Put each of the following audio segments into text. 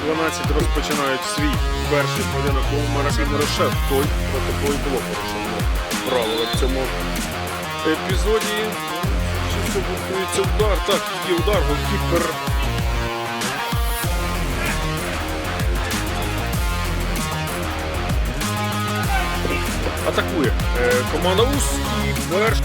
від 12 розпочинають свій перший поєдинок у Маракін Рошев. Той проти той було порушено правила в цьому епізоді. Чисто готується удар. Так, є удар, голкіпер. Атакує е, команда УС і перш.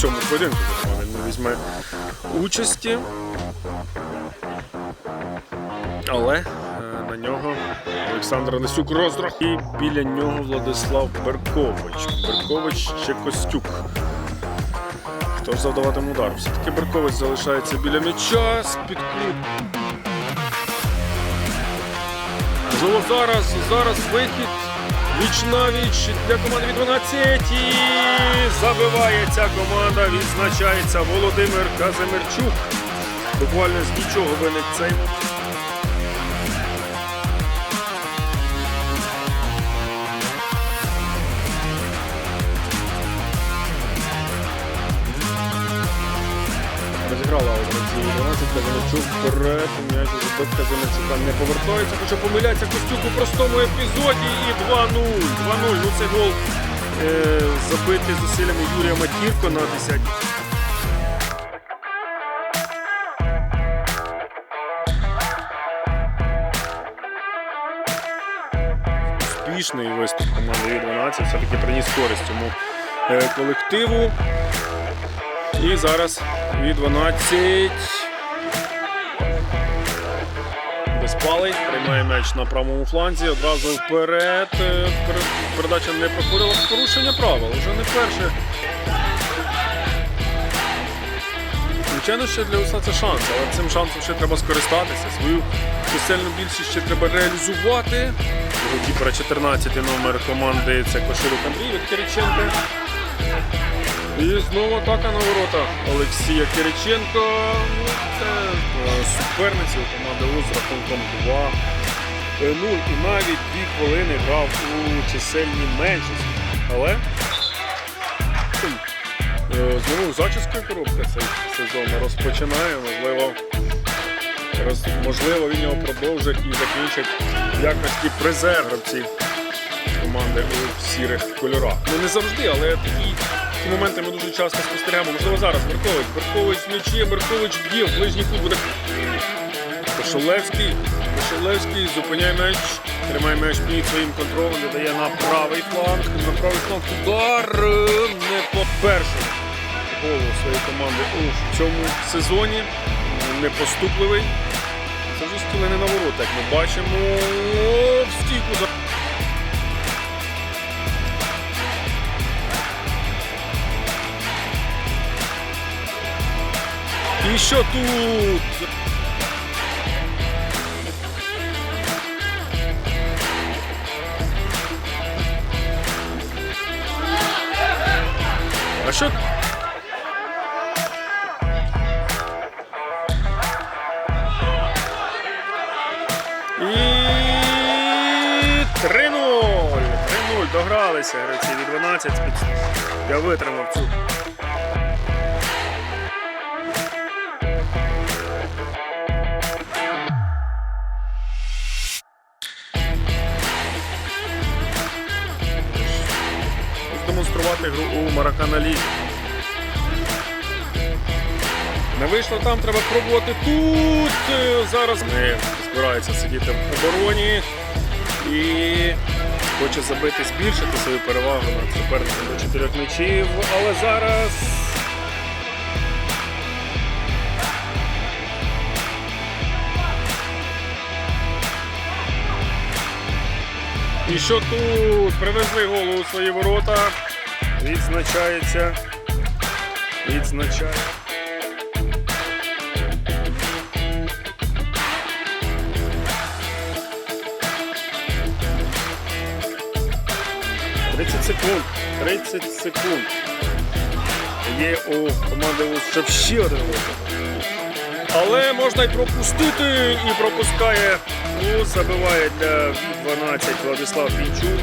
Цьому поєдинку не візьме участі. Але е, на нього Олександр Несюк розрах і біля нього Владислав Беркович. Беркович ще Костюк. Хто ж завдаватиме удар? Все-таки Беркович залишається біля м'яча з-під. Можливо, зараз, зараз вихід. Віч на віч для команди від 12. І забиває ця команда. Відзначається Володимир Казимирчук. Буквально з нічого виник цей момент. Розіграла обранці 12 Казимирчук вперед. М'яч до Казимирчука не повертається, хоча помиляється Костюк у простому епізоді. І 2-0. 2-0. Ну це гол е, забитий зусиллями Юрія Матірко на 10 Успішний виступ команди Ю-12 все-таки приніс користь цьому е, колективу. І зараз від 12. Безпалий приймає м'яч на правому фланзі, одразу вперед. Е, Передача не проходила порушення правил. Вже не перше. Звичайно, ще для уса це шанс, але цим шансом ще треба скористатися. Свою чисельну більшість ще треба реалізувати. Голкіпера 14 номер команди це Коширюк Андрій від Кириченка. І знову атака на ворота Олексія Кириченко. Ну, Це е, суперниця у команди УЗ з рахунком 2-0. І навіть дві хвилини грав у чисельній меншості. Але е, знову зачіска коробка цей сезон розпочинає. Можливо, роз, можливо, він його продовжить і закінчить в якості призер команди у сірих кольорах. Ну не завжди, але такі, такі моменти ми дуже часто спостерігаємо. Можливо, зараз Беркович. Беркович м'ячі, Беркович б'є, в ближній кут буде. Кошелевський. Кошелевський зупиняє м'яч, тримає м'яч під своїм контролем, віддає на правий фланг. На правий фланг удар не по першому голу своєї команди у цьому сезоні. Непоступливий. Це вже не на ворота, як ми бачимо. В стійку за. Що тут? А що? І 3-0. 3-0. Догралися гравці від 12. Я витримав цю. Демонструвати у Маракана Лігі. Не вийшло там, треба пробувати тут. Зараз не збирається сидіти в обороні і хоче забити, збільшити свою перевагу над суперником до чотирьох м'ячів. Але зараз І що тут? Привезли голову у свої ворота. Відзначається. Відзначає. Тридцять секунд. 30 секунд. Є у команди ще один гол. Але можна й пропустити і пропускає. Ну, забиває для 12 Владислав Пінчук.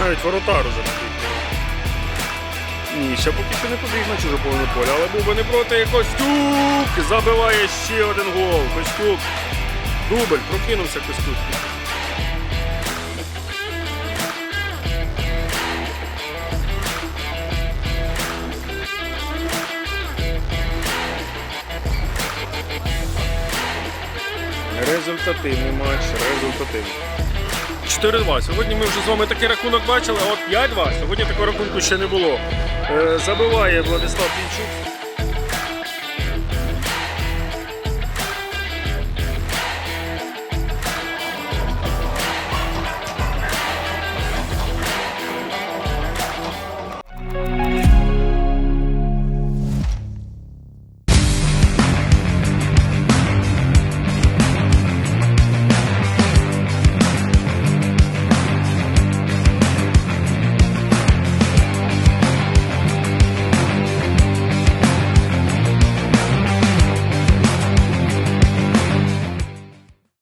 Навіть воротар уже. Ні, ще поки що не побіг на чуже повне поле, але був би не проти. Костюк забиває ще один гол. Костюк. Дубль, прокинувся Костюк. Результативний матч, результативний. 4-2. Сьогодні ми вже з вами такий рахунок бачили, а от 5-2. Сьогодні такого рахунку ще не було. Е, забиває Владислав Бійчук.